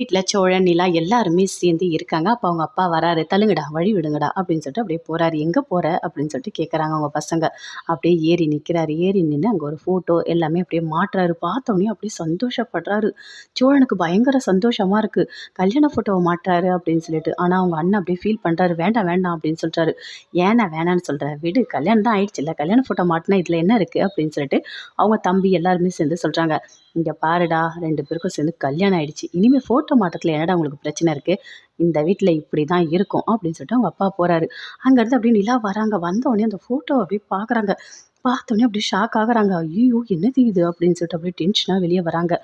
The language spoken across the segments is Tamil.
வீட்டில் சோழன் நிலா எல்லாருமே சேர்ந்து இருக்காங்க. அப்போ அவங்க அப்பா வராரு. தள்ளுங்கடா வழி விடுங்கடா அப்படின்னு சொல்லிட்டு அப்படியே போகிறாரு எங்கே போகிற அப்படின்னு சொல்லிட்டு கேட்குறாங்க அவங்க பசங்க. அப்படியே ஏறி நிற்கிறாரு ஏறி நின்று அங்கே ஒரு ஃபோட்டோ எல்லாமே அப்படியே மாட்டுறாரு. பார்த்தோன்னே அப்படியே சந்தோஷப்படுறாரு. சோழனுக்கு பயங்கர சந்தோஷமாக இருக்குது கல்யாண ஃபோட்டோவை மாட்டுறாரு அப்படின்னு சொல்லிட்டு. ஆனால் அவங்க அண்ணன் அப்படியே ஃபீல் பண்ணுறாரு வேண்டாம் வேண்டாம் அப்படின்னு சொல்கிறாரு ஏன்னா வேணான்னு சொல்கிற விடு கல்யாணம் தான் ஆயிடுச்சு இல்லை. கல்யாண ஃபோட்டோ மாட்டினா இதில் என்ன இருக்குது அப்படின்னு சொல்லிட்டு அவங்க தம்பி எல்லாருமே சேர்ந்து சொல்கிறாங்க இங்கே பாருடா ரெண்டு பேருக்கும் சேர்ந்து கல்யாணம் ஆயிடுச்சு. இனிமேல் ஃபோட்டோ மாட்டத்தில் என்னடா உங்களுக்கு பிரச்சனை இருக்குது இந்த வீட்டில் இப்படி தான் இருக்கும் அப்படின்னு சொல்லிட்டு அவங்க அப்பா போகிறாரு அங்கேருந்து அப்படியே நிலா வராங்க. வந்தோடனே அந்த ஃபோட்டோ அப்படியே பார்க்குறாங்க பார்த்தோன்னே அப்படியே ஷாக் ஆகுறாங்க. ஐயோ என்னது இது? அப்படின்னு சொல்லிட்டு அப்படியே டென்ஷனாக வெளியே வராங்க.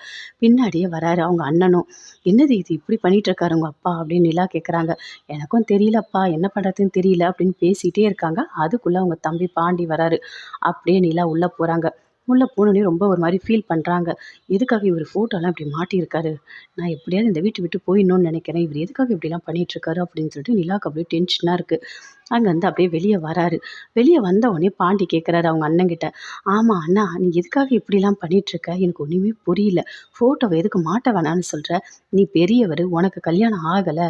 பின்னாடியே வராரு அவங்க அண்ணனும். என்னது இது? இப்படி பண்ணிட்டு இருக்காரு உங்கள் அப்பா அப்படின்னு நிலா கேட்குறாங்க எனக்கும் தெரியலப்பா. என்ன பண்ணுறதுன்னு தெரியல அப்படின்னு பேசிகிட்டே இருக்காங்க. அதுக்குள்ளே அவங்க தம்பி பாண்டி வராரு. அப்படியே நிலா உள்ளே போகிறாங்க உள்ளே போனோடனே ரொம்ப ஒரு மாதிரி ஃபீல் பண்ணுறாங்க எதுக்காக இவர் ஃபோட்டோலாம் இப்படி மாட்டியிருக்காரு? நான் எப்படியாவது இந்த வீட்டை விட்டு போயிடணும்னு நினைக்கிறேன். இவர் எதுக்காக இப்படிலாம் பண்ணிகிட்ருக்காரு அப்படின்னு சொல்லிட்டு நிலாவுக்கு அப்படியே டென்ஷனாக இருக்குது அங்கேருந்து அப்படியே வெளியே வராரு. வெளியே வந்த உடனே பாண்டி கேட்குறாரு அவங்க அண்ணங்கிட்ட. ஆமாம் அண்ணா நீ எதுக்காக இப்படிலாம் பண்ணிகிட்ருக்க எனக்கு ஒன்றுமே புரியல. ஃபோட்டோவை எதுக்கு மாட்ட வேணான்னு சொல்கிற நீ பெரியவர் உனக்கு கல்யாணம் ஆகலை.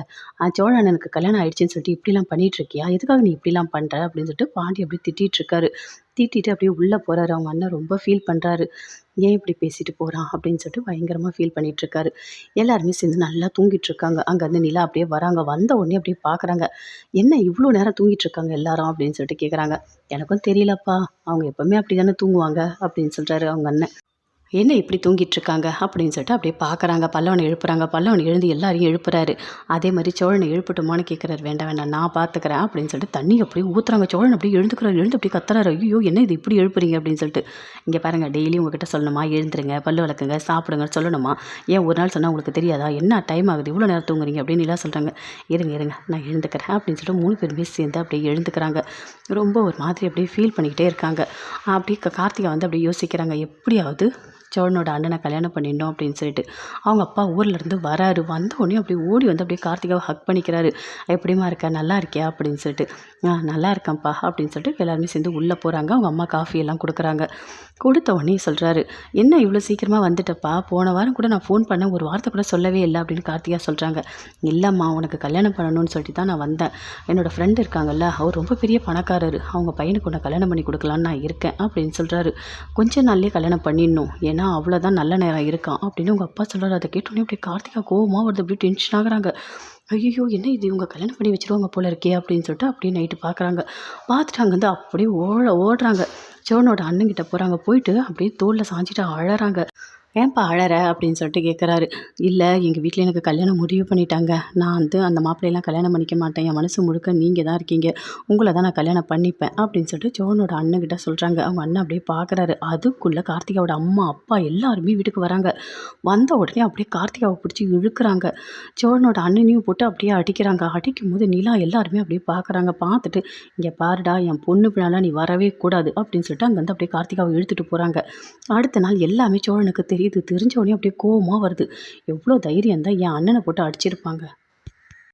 சோழ அண்ணனுக்கு கல்யாணம் ஆயிடுச்சுன்னு சொல்லிட்டு இப்படிலாம் பண்ணிகிட்ருக்கியா எதுக்காக நீ இப்படிலாம் பண்ணுற அப்படின்னு சொல்லிட்டு பாண்டி அப்படியே திட்டிகிட்ருக்காரு திட்டிட்டு அப்படியே உள்ளே போகிறாரு அவங்க அண்ணன் ரொம்ப ஃபீல் பண்ணுறாரு ஏன் இப்படி பேசிட்டு போகிறான் அப்படின்னு சொல்லிட்டு பயங்கரமாக ஃபீல் பண்ணிகிட்ருக்காரு எல்லாருமே சேர்ந்து நல்லா தூங்கிட்டுருக்காங்க. அங்கேருந்து நிலா அப்படியே வராங்க. வந்த உடனே அப்படியே பார்க்குறாங்க என்ன இவ்வளோ நேரம் தூங்கிட்டுருக்காங்க எல்லாரும்? அப்படின்னு சொல்லிட்டு கேட்குறாங்க எனக்கும் தெரியலப்பா. அவங்க எப்போவுமே அப்படி தானே தூங்குவாங்க. அப்படின்னு சொல்கிறாரு அவங்க அண்ணன். என்ன இப்படி தூங்கிட்டு இருக்காங்க அப்படின்னு சொல்லிட்டு அப்படியே பார்க்குறாங்க. பல்லவனை எழுப்புறாங்க. பல்லவன் எழுந்து எல்லாரையும் எழுப்புறாரு. அதே மாதிரி சோழனை எழுப்பட்டுமான்னு கேட்குறாரு வேண்டாம் வேண்டாம் நான் பார்த்துக்கிறேன். அப்படின்னு சொல்லிட்டு தண்ணி அப்படியே ஊற்றுறாங்க சோழன் அப்படியே எழுந்துக்கிறாரு. எழுந்து அப்படியே கத்துறாரு. ஐயோ என்ன இது? இப்படி எழுப்புறீங்க? அப்படின்னு சொல்லிட்டு இங்கே பாருங்கள் டெய்லி உங்ககிட்ட சொல்லணுமா? எழுந்துருங்க பல்லு வளர்க்குங்க சாப்பிடுங்க சொல்லணுமா? ஏன் ஒரு நாள் சொன்னால் உங்களுக்கு தெரியாதா? என்ன டைம் ஆகுது? இவ்வளோ நேரம் தூங்குறீங்க? அப்படின்னு எல்லாம் சொல்கிறாங்க இருங்க இருங்க நான் எழுந்துக்கிறேன். அப்படின்னு சொல்லிட்டு மூணு பேருமே சேர்ந்து அப்படியே எழுந்துக்கிறாங்க. ரொம்ப ஒரு மாதிரி அப்படியே ஃபீல் பண்ணிக்கிட்டே இருக்காங்க. அப்படியே கார்த்திகா வந்து அப்படியே யோசிக்கிறாங்க. எப்படியாவது சோழனோட அண்ணனை கல்யாணம் பண்ணிடணும் அப்படின்னு சொல்லிட்டு. அவங்க அப்பா ஊர்லேருந்து வராரு. வந்த உடனே அப்படியே ஓடி வந்து அப்படியே கார்த்திகாவை ஹக் பண்ணிக்கிறாரு. எப்படிமா இருக்க? நல்லா இருக்கியா? அப்படின்னு சொல்லிட்டு. ஆ நல்லா இருக்கேன்ப்பா அப்படின்னு சொல்லிட்டு எல்லாருமே சேர்ந்து உள்ளே போகிறாங்க அவங்க அம்மா காஃபி எல்லாம் கொடுக்குறாங்க. கொடுத்த உடனே சொல்கிறாரு என்ன இவ்வளோ சீக்கிரமாக வந்துட்டப்பா? போன வாரம் கூட நான் ஃபோன் பண்ண ஒரு வார்த்தை கூட சொல்லவே இல்லை அப்படின்னு கார்த்திகா சொல்கிறாங்க இல்லைம்மா உனக்கு கல்யாணம் பண்ணணும்னு சொல்லிட்டு தான் நான் வந்தேன். என்னோடய ஃப்ரெண்டு இருக்காங்கல்ல அவர் ரொம்ப பெரிய பணக்காரர். அவங்க பையனுக்கு உன்னை கல்யாணம் பண்ணி கொடுக்கலான்னு நான் இருக்கேன் அப்படின்னு சொல்கிறாரு கொஞ்ச நாள்லேயே கல்யாணம் பண்ணிடணும். ஏன்னா ஏன்னா அவ்வளோதான் நல்ல நேரம் இருக்கான் அப்படின்னு உங்கள் அப்பா சொல்கிறார் அதை கேட்டோன்னே அப்படியே கார்த்திகா கோவமாக வருது. அப்படி டென்ஷன் ஆகுறாங்க. ஐயோ என்ன இது? இவங்க கல்யாணம் பண்ணி வச்சுருவாங்க போல இருக்கே அப்படின்னு சொல்லிட்டு அப்படியே நைட்டு பார்க்குறாங்க பார்த்துட்டு அங்கேருந்து அப்படியே ஓட ஓடுறாங்க. சோனோட அண்ணங்கிட்ட போகிறாங்க போயிட்டு அப்படியே தோளில் சாஞ்சிட்டு அழறாங்க. ஏன்ப்பா அழற அப்படின்னு சொல்லிட்டு கேட்குறாரு இல்லை எங்கள் வீட்டில் எனக்கு கல்யாணம் முடிவு பண்ணிட்டாங்க. நான் வந்து அந்த மாப்பிள்ளையெல்லாம் கல்யாணம் பண்ணிக்க மாட்டேன். என் மனசு முழுக்க நீங்கள் தான் இருக்கீங்க. உங்களை தான் நான் கல்யாணம் பண்ணிப்பேன் அப்படின்னு சொல்லிட்டு ஜோனோட அண்ணன்கிட்ட சொல்கிறாங்க அவங்க அண்ணன் அப்படியே பார்க்குறாரு அதுக்குள்ளே கார்த்திகாவோட அம்மா அப்பா எல்லாருமே வீட்டுக்கு வராங்க. வந்த உடனே அப்படியே கார்த்திகாவை பிடிச்சி இழுக்கிறாங்க. ஜோனோட அண்ணனையும் போட்டு அப்படியே அடிக்கிறாங்க. அடிக்கும் போது நிலா எல்லாருமே அப்படியே பார்க்குறாங்க பார்த்துட்டு இங்கே பாருடா என் பொண்ணு பின்னாலாம் நீ வரவே கூடாது. அப்படின்னு சொல்லிட்டு அங்கேருந்து அப்படியே கார்த்திகாவை இழுத்துட்டு போகிறாங்க அடுத்த நாள் எல்லாமே சோழனுக்கு தெரியும் தெரியுது. தெரிஞ்ச உடனே அப்படியே கோவமாக வருது. எவ்வளோ தைரியம் தான் என் அண்ணனை போட்டு அடிச்சிருப்பாங்க.